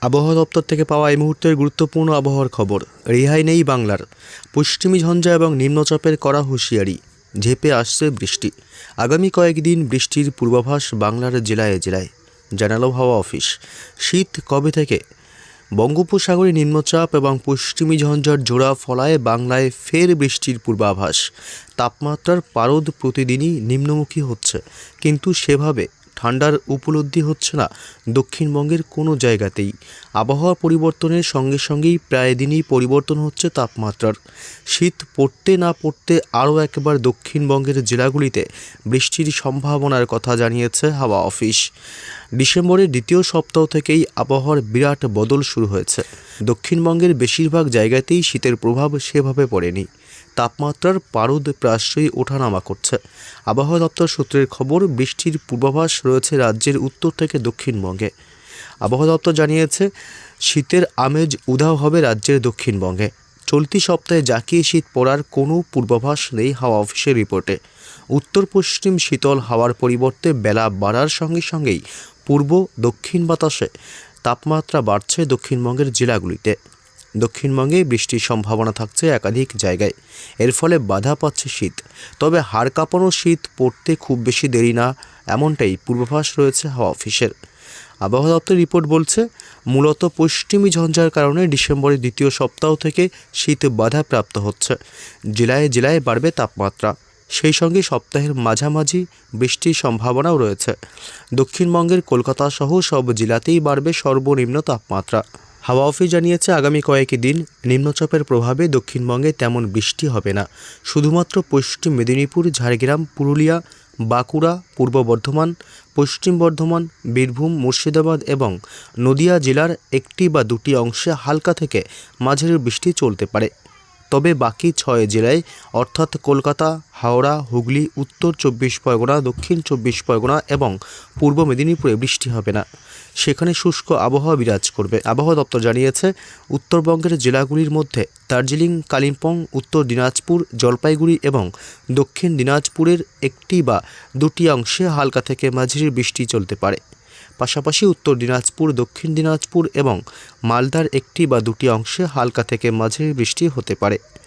আবহাওয়া দপ্তর থেকে পাওয়া এই মুহূর্তের গুরুত্বপূর্ণ আবহাওয়ার খবর। রেহাই নেই বাংলার। পশ্চিমী ঝঞ্ঝা এবং নিম্নচাপের কড়া হুঁশিয়ারি। ঝেপে আসছে বৃষ্টি। আগামী কয়েকদিন বৃষ্টির পূর্বাভাস বাংলার জেলায় জেলায়। জানালো হাওয়া অফিস। শীত কবে থেকে? বঙ্গোপসাগরে নিম্নচাপ এবং পশ্চিমী ঝঞ্ঝার জোড়া ফলায় বাংলায় ফের বৃষ্টির পূর্বাভাস। তাপমাত্রার পারদ প্রতিদিনই নিম্নমুখী হচ্ছে। কিন্তু সেভাবে ঠান্ডার উপলব্ধি হচ্ছে না দক্ষিণবঙ্গের কোনো জায়গাতেই। আবহাওয়া পরিবর্তনের সঙ্গে সঙ্গেই প্রায় দিনই পরিবর্তন হচ্ছে তাপমাত্রার। শীত পড়তে না পড়তে আরও একবার দক্ষিণবঙ্গের জেলাগুলিতে বৃষ্টির সম্ভাবনার কথা জানিয়েছে হাওয়া অফিস। ডিসেম্বরের দ্বিতীয় সপ্তাহ থেকেই আবহাওয়ার বিরাট বদল শুরু হয়েছে। দক্ষিণবঙ্গের বেশিরভাগ জায়গাতেই শীতের প্রভাব সেভাবে পড়েনি। তাপমাত্রার পারদ প্রায়শই ওঠানামা করছে। আবহাওয়া দপ্তর সূত্রের খবর, বৃষ্টির পূর্বাভাস রয়েছে রাজ্যের উত্তর থেকে দক্ষিণবঙ্গে। আবহাওয়া দপ্তর জানিয়েছে, শীতের আমেজ উধাও হবে রাজ্যের দক্ষিণবঙ্গে। চলতি সপ্তাহে জাকিয়ে শীত পড়ার কোনো পূর্বাভাস নেই হাওয়া অফিসের রিপোর্টে। উত্তর পশ্চিম শীতল হাওয়ার পরিবর্তে বেলা বাড়ার সঙ্গে সঙ্গেই পূর্ব দক্ষিণ বাতাসে তাপমাত্রা বাড়ছে দক্ষিণবঙ্গের জেলাগুলিতে। দক্ষিণবঙ্গে বৃষ্টির সম্ভাবনা থাকছে একাধিক জায়গায়। এর ফলে বাধা পাচ্ছে শীত। তবে হাড় কাঁপানো শীত পড়তে খুব বেশি দেরি না, এমনটাই পূর্বাভাস রয়েছে হাওয়া অফিসের। আবহাওয়া দপ্তর রিপোর্ট বলছে, মূলত পশ্চিমী ঝঞ্ঝার কারণে ডিসেম্বরের দ্বিতীয় সপ্তাহ থেকে শীত বাধা প্রাপ্ত হচ্ছে। জেলায় জেলায় বাড়বে তাপমাত্রা। সেই সঙ্গে সপ্তাহের মাঝামাঝি বৃষ্টির সম্ভাবনাও রয়েছে। দক্ষিণবঙ্গের কলকাতা সহ সব জেলাতেই বাড়বে সর্বনিম্ন তাপমাত্রা। হাওয়া অফিস জানিয়েছে, আগামী কয়েক দিন নিম্নচাপের প্রভাবে দক্ষিণবঙ্গে তেমন বৃষ্টি হবে না। শুধুমাত্র পশ্চিম মেদিনীপুর, ঝাড়গ্রাম, পুরুলিয়া, বাঁকুড়া, পূর্ব বর্ধমান, পশ্চিম বর্ধমান, বীরভূম, মুর্শিদাবাদ এবং নদিয়া জেলার একটি বা দুটি অংশে হালকা থেকে মাঝারি বৃষ্টি চলতে পারে। তবে বাকি ছয় জেলায়, অর্থাৎ কলকাতা, হাওড়া, হুগলি, উত্তর চব্বিশ পরগনা, দক্ষিণ চব্বিশ পরগনা এবং পূর্ব মেদিনীপুরে বৃষ্টি হবে না। সেখানে শুষ্ক আবহাওয়া বিরাজ করবে। আবহাওয়া দপ্তর জানিয়েছে, উত্তরবঙ্গের জেলাগুলির মধ্যে দার্জিলিং, কালিম্পং, উত্তর দিনাজপুর, জলপাইগুড়ি এবং দক্ষিণ দিনাজপুরের একটি বা দুটি অংশে হালকা থেকে মাঝারি বৃষ্টি চলতে পারে। পাশাপাশি উত্তর দিনাজপুর, দক্ষিণ দিনাজপুর এবং মালদার একটি বা দুটি অংশে হালকা থেকে মাঝারি বৃষ্টি হতে পারে।